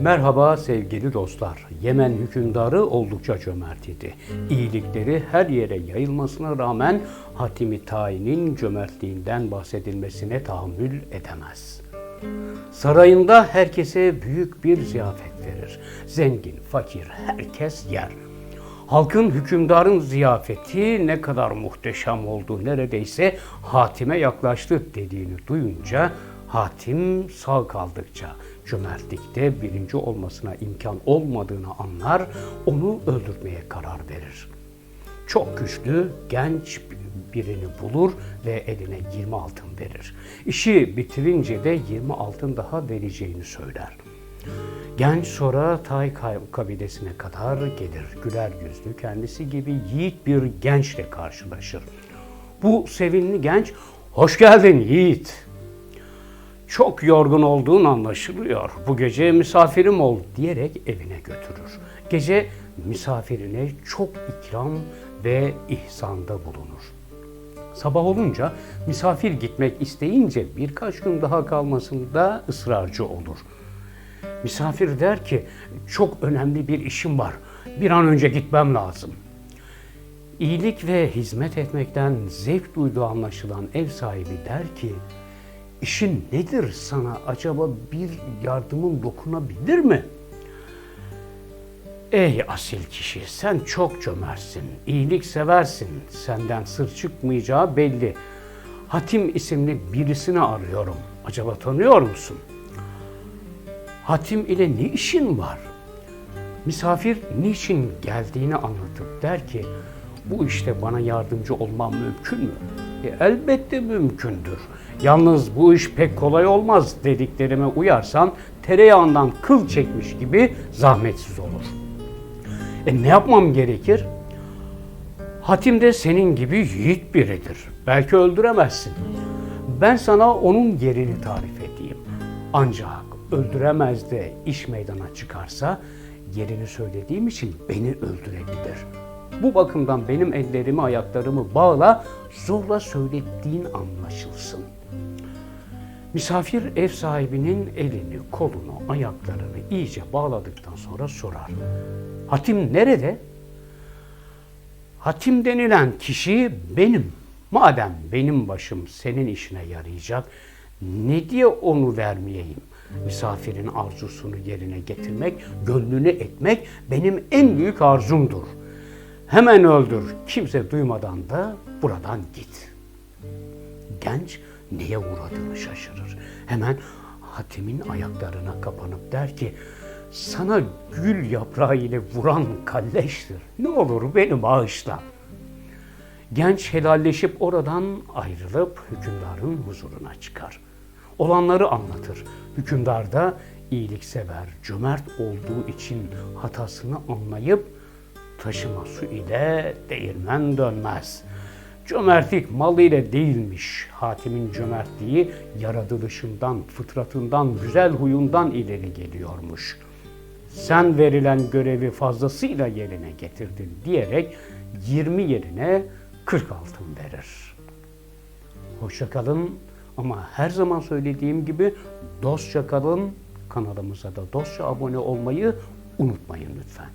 Merhaba sevgili dostlar. Yemen hükümdarı oldukça cömert idi. İyilikleri her yere yayılmasına rağmen Hatimi Tayin'in cömertliğinden bahsedilmesine tahammül edemez. Sarayında herkese büyük bir ziyafet verir. Zengin, fakir, herkes yer. Halkın hükümdarın ziyafeti ne kadar muhteşem oldu, neredeyse Hatim'e yaklaştı dediğini duyunca Hatim sağ kaldıkça cömertlikte birinci olmasına imkan olmadığını anlar, onu öldürmeye karar verir. Çok güçlü, genç birini bulur ve eline 20 altın verir. İşi bitirince de 20 altın daha vereceğini söyler. Genç sonra Tay kabilesine kadar gelir. Güler yüzlü, kendisi gibi yiğit bir gençle karşılaşır. Bu sevimli genç, hoş geldin yiğit. Çok yorgun olduğun anlaşılıyor. Bu gece misafirim ol diyerek evine götürür. Gece misafirine çok ikram ve ihsanda bulunur. Sabah olunca misafir gitmek isteyince birkaç gün daha kalmasında ısrarcı olur. Misafir der ki çok önemli bir işim var. Bir an önce gitmem lazım. İyilik ve hizmet etmekten zevk duyduğu anlaşılan ev sahibi der ki işin nedir sana acaba bir yardımın dokunabilir mi? Ey asil kişi sen çok cömertsin, iyilik seversin, senden sır çıkmayacağı belli. Hatim isimli birisini arıyorum. Acaba tanıyor musun? Hatim ile ne işin var? Misafir niçin geldiğini anlatıp der ki, bu işte bana yardımcı olmam mümkün mü? E, elbette mümkündür. Yalnız bu iş pek kolay olmaz dediklerime uyarsan tereyağından kıl çekmiş gibi zahmetsiz olur. E ne yapmam gerekir? Hatim de senin gibi yiğit biridir. Belki öldüremezsin. Ben sana onun yerini tarif edeyim. Ancak öldüremez de iş meydana çıkarsa yerini söylediğim için beni öldürebilir. Bu bakımdan benim ellerimi ayaklarımı bağla zorla söylediğin anlaşılsın. Misafir ev sahibinin elini, kolunu, ayaklarını iyice bağladıktan sonra sorar. Hatim nerede? Hatim denilen kişi benim. Madem benim başım senin işine yarayacak, ne diye onu vermeyeyim? Misafirin arzusunu yerine getirmek, gönlünü etmek benim en büyük arzumdur. Hemen öldür, kimse duymadan da buradan git. Genç neye uğradığını şaşırır. Hemen Hatim'in ayaklarına kapanıp der ki, sana gül yaprağı ile vuran kalleştir. Ne olur beni bağışla. Genç helalleşip oradan ayrılıp hükümdarın huzuruna çıkar. Olanları anlatır. Hükümdar da iyiliksever, cömert olduğu için hatasını anlayıp taşıma su ile değirmen dönmez. Cömertlik mal ile değilmiş. Hatim'in cömertliği yaratılışından, fıtratından, güzel huyundan ileri geliyormuş. Sen verilen görevi fazlasıyla yerine getirdin diyerek 20 yerine 40 altın verir. Hoşça kalın ama her zaman söylediğim gibi dostça kalın. Kanalımıza da dostça abone olmayı unutmayın lütfen.